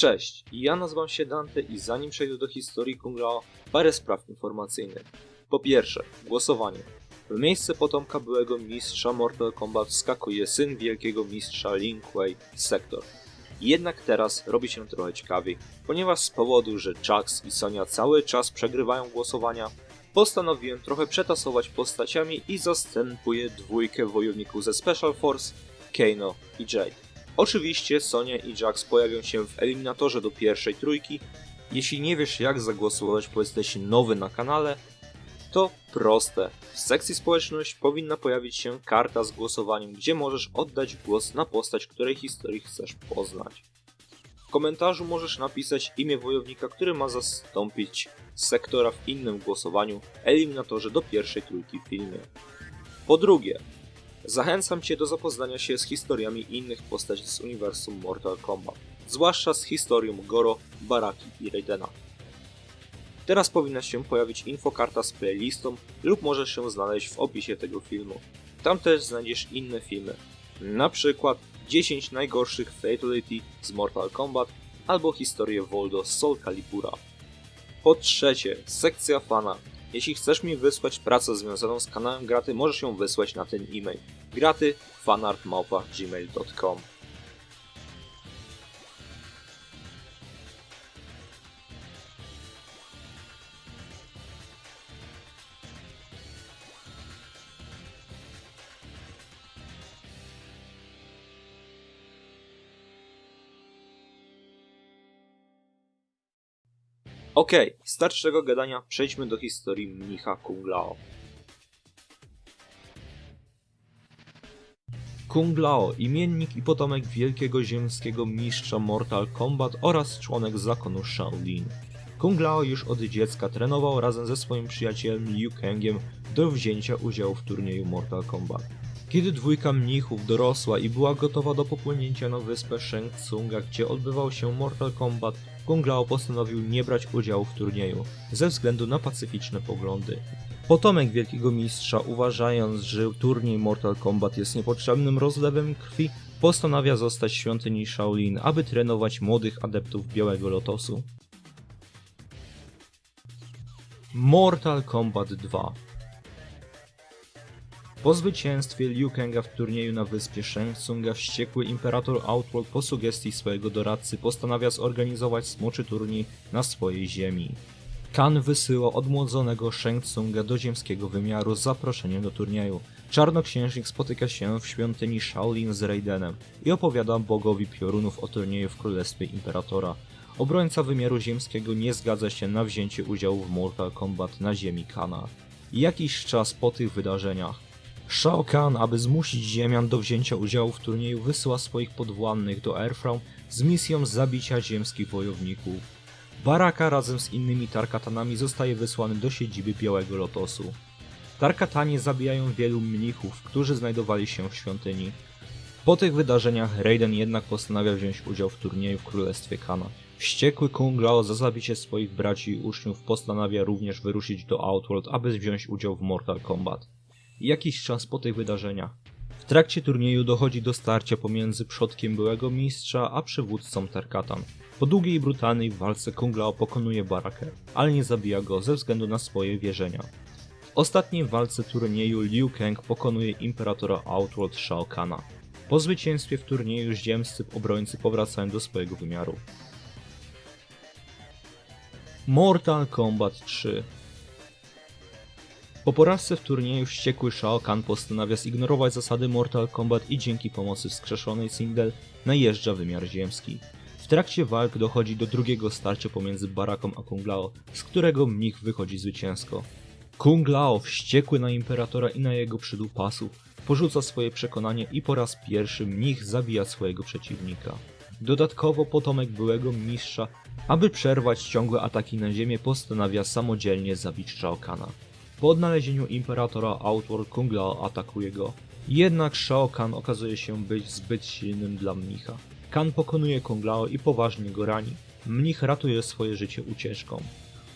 Cześć, ja nazywam się Dante i zanim przejdę do historii Kung Lao, parę spraw informacyjnych. Po pierwsze, głosowanie. W miejsce potomka byłego mistrza Mortal Kombat wskakuje syn wielkiego mistrza Lin Kuei, Sektor. Jednak teraz robi się trochę ciekawiej, ponieważ z powodu, że Jax i Sonia cały czas przegrywają głosowania, postanowiłem trochę przetasować postaciami i zastępuję dwójkę wojowników ze Special Force, Kano i Jade. Oczywiście Sonia i Jax pojawią się w eliminatorze do pierwszej trójki. Jeśli nie wiesz jak zagłosować, bo jesteś nowy na kanale, to proste. W sekcji społeczność powinna pojawić się karta z głosowaniem, gdzie możesz oddać głos na postać, której historii chcesz poznać. W komentarzu możesz napisać imię wojownika, który ma zastąpić sektora w innym głosowaniu, eliminatorze do pierwszej trójki w filmie. Po drugie, Zachęcam Cię do zapoznania się z historiami innych postaci z uniwersum Mortal Kombat, zwłaszcza z historią Goro, Baraki i Raidena. Teraz powinna się pojawić infokarta z playlistą lub możesz się znaleźć w opisie tego filmu. Tam też znajdziesz inne filmy, na przykład 10 najgorszych Fatality z Mortal Kombat albo historię Voldo z Soul Calibura. Po trzecie, sekcja fana. Jeśli chcesz mi wysłać pracę związaną z kanałem Graty, możesz ją wysłać na ten e-mail. Graty Okej, starczy tego gadania, przejdźmy do historii mnicha Kung Lao. Kung Lao, imiennik i potomek wielkiego ziemskiego mistrza Mortal Kombat oraz członek zakonu Shaolin. Kung Lao już od dziecka trenował razem ze swoim przyjacielem Liu Kangiem do wzięcia udziału w turnieju Mortal Kombat. Kiedy dwójka mnichów dorosła i była gotowa do popłynięcia na wyspę Shang Tsunga, gdzie odbywał się Mortal Kombat, Kung Lao postanowił nie brać udziału w turnieju ze względu na pacyficzne poglądy. Potomek wielkiego mistrza, uważając, że turniej Mortal Kombat jest niepotrzebnym rozlewem krwi, postanawia zostać w świątyni Shaolin, aby trenować młodych adeptów Białego Lotosu. Mortal Kombat 2 Po zwycięstwie Liu Kanga w turnieju na wyspie Shang Tsunga wściekły imperator Outworld po sugestii swojego doradcy postanawia zorganizować smoczy turniej na swojej ziemi. Kan wysyła odmłodzonego Shang Tsunga do ziemskiego wymiaru z zaproszeniem do turnieju. Czarnoksiężnik spotyka się w świątyni Shaolin z Raidenem i opowiada bogowi piorunów o turnieju w Królestwie Imperatora. Obrońca wymiaru ziemskiego nie zgadza się na wzięcie udziału w Mortal Kombat na ziemi Kana. Jakiś czas po tych wydarzeniach Shao Kahn, aby zmusić Ziemian do wzięcia udziału w turnieju, wysyła swoich podwładnych do Earthrealm z misją zabicia ziemskich wojowników. Baraka razem z innymi Tarkatanami zostaje wysłany do siedziby Białego Lotosu. Tarkatanie zabijają wielu mnichów, którzy znajdowali się w świątyni. Po tych wydarzeniach Raiden jednak postanawia wziąć udział w turnieju w Królestwie Kana. Wściekły Kung Lao za zabicie swoich braci i uczniów postanawia również wyruszyć do Outworld, aby wziąć udział w Mortal Kombat. Jakiś czas po tych wydarzeniach w trakcie turnieju dochodzi do starcia pomiędzy przodkiem byłego mistrza a przywódcą Tarkatan. Po długiej i brutalnej walce Kung Lao pokonuje Barakę, ale nie zabija go ze względu na swoje wierzenia. W ostatniej walce turnieju Liu Kang pokonuje imperatora Outworld Shao Kahna. Po zwycięstwie w turnieju ziemscy obrońcy powracają do swojego wymiaru. Mortal Kombat 3 po porażce w turnieju wściekły Shao Kahn postanawia zignorować zasady Mortal Kombat i dzięki pomocy wskrzeszonej Sindel najeżdża wymiar ziemski. W trakcie walk dochodzi do drugiego starcia pomiędzy Baraką a Kung Lao, z którego mnich wychodzi zwycięsko. Kung Lao, wściekły na Imperatora i na jego przydupasów, porzuca swoje przekonanie i po raz pierwszy mnich zabija swojego przeciwnika. Dodatkowo potomek byłego mistrza, aby przerwać ciągłe ataki na ziemię, postanawia samodzielnie zabić Shao Kahna. Po odnalezieniu Imperatora Outworld Kung Lao atakuje go. Jednak Shao Kahn okazuje się być zbyt silnym dla mnicha. Kan pokonuje Kung Lao i poważnie go rani. Mnich ratuje swoje życie ucieczką.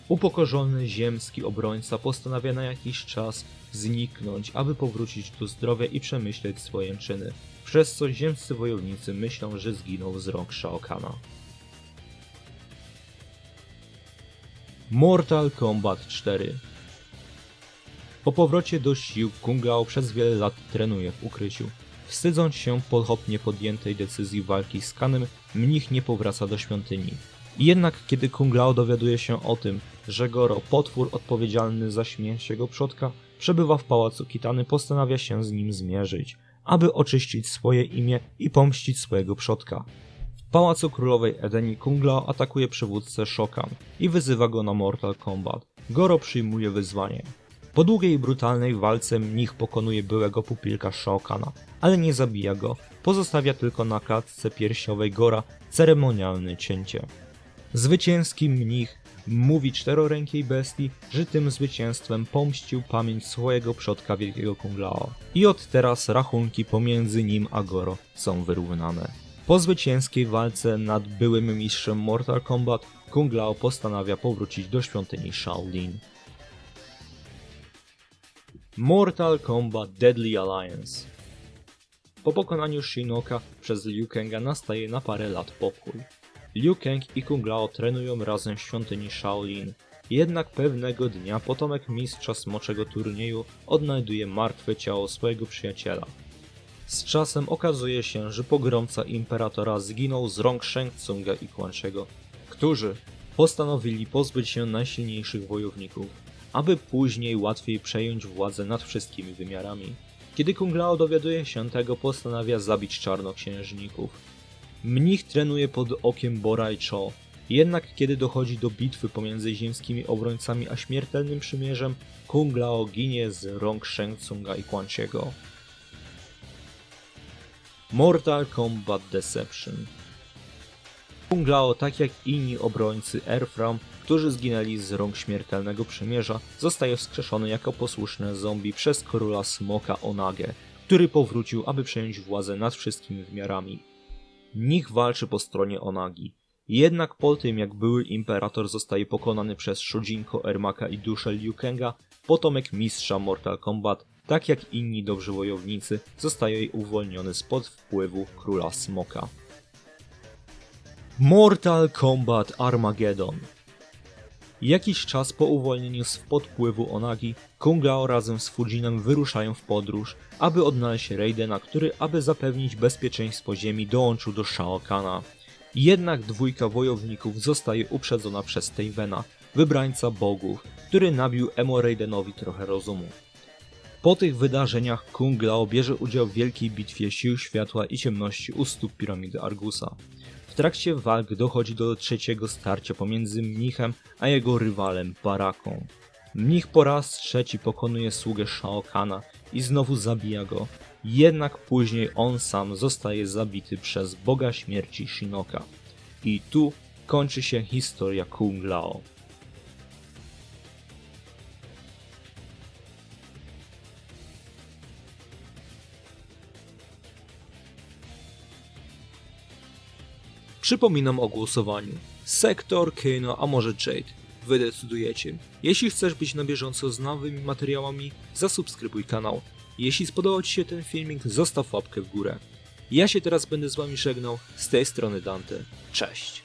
Upokorzony ziemski obrońca postanawia na jakiś czas zniknąć, aby powrócić do zdrowia i przemyśleć swoje czyny, przez co ziemscy wojownicy myślą, że zginął z rąk Shao Kahna. Mortal Kombat 4 Po powrocie do sił Kung Lao przez wiele lat trenuje w ukryciu. Wstydząc się pochopnie podjętej decyzji walki z Kanem, mnich nie powraca do świątyni. Jednak kiedy Kung Lao dowiaduje się o tym, że Goro, potwór odpowiedzialny za śmierć jego przodka, przebywa w pałacu Kitany, postanawia się z nim zmierzyć, aby oczyścić swoje imię i pomścić swojego przodka. W pałacu królowej Edeni Kung Lao atakuje przywódcę Shokan i wyzywa go na Mortal Kombat. Goro przyjmuje wyzwanie. Po długiej brutalnej walce mnich pokonuje byłego pupilka Shokana, ale nie zabija go, pozostawia tylko na klatce piersiowej Gora ceremonialne cięcie. Zwycięski mnich mówi czterorękiej bestii, że tym zwycięstwem pomścił pamięć swojego przodka wielkiego Kung Lao. I od teraz rachunki pomiędzy nim a Goro są wyrównane. Po zwycięskiej walce nad byłym mistrzem Mortal Kombat, Kung Lao postanawia powrócić do świątyni Shaolin. Mortal Kombat Deadly Alliance Po pokonaniu Shinoka przez Liu Kanga nastaje na parę lat pokój. Liu Kang i Kung Lao trenują razem w świątyni Shaolin. Jednak pewnego dnia potomek mistrza smoczego turnieju odnajduje martwe ciało swojego przyjaciela. Z czasem okazuje się, że pogromca imperatora zginął z rąk Shang Tsunga i Quan Chi'ego, którzy postanowili pozbyć się najsilniejszych wojowników, aby później łatwiej przejąć władzę nad wszystkimi wymiarami. Kiedy Kung Lao dowiaduje się tego, postanawia zabić czarnoksiężników. Mnich trenuje pod okiem Bora i Cho, jednak kiedy dochodzi do bitwy pomiędzy ziemskimi obrońcami a śmiertelnym przymierzem, Kung Lao ginie z rąk Shang Tsunga i Quan Chi'ego. Mortal Kombat Deception Kung Lao, tak jak inni obrońcy Earthrealm, którzy zginęli z rąk śmiertelnego przymierza, zostaje wskrzeszony jako posłuszne zombie przez króla Smoka Onage, który powrócił, aby przejąć władzę nad wszystkimi wymiarami. Nich walczy po stronie Onagi. Jednak po tym, jak były imperator zostaje pokonany przez Shujinko Ermaka i duszę Liu Kanga, potomek mistrza Mortal Kombat, tak jak inni dobrzy wojownicy, zostaje uwolniony spod wpływu króla Smoka. Mortal Kombat Armageddon Jakiś czas po uwolnieniu z podpływu Onagi, Kung Lao razem z Fujinem wyruszają w podróż, aby odnaleźć Raidena, który, aby zapewnić bezpieczeństwo ziemi, dołączył do Shao Kana. Jednak dwójka wojowników zostaje uprzedzona przez Tavena, wybrańca bogów, który nabił Emo Raidenowi trochę rozumu. Po tych wydarzeniach Kung Lao bierze udział w wielkiej bitwie sił światła i ciemności u stóp piramidy Argusa. W trakcie walk dochodzi do trzeciego starcia pomiędzy mnichem a jego rywalem Baraką. Mnich po raz trzeci pokonuje sługę Shao Kana i znowu zabija go, jednak później on sam zostaje zabity przez boga śmierci Shinoka. I tu kończy się historia Kung Lao. Przypominam o głosowaniu. Sektor, Kano, a może Jade. Wy decydujecie. Jeśli chcesz być na bieżąco z nowymi materiałami, zasubskrybuj kanał. Jeśli spodobał Ci się ten filmik, zostaw łapkę w górę. Ja się teraz będę z Wami żegnał, z tej strony Dante. Cześć!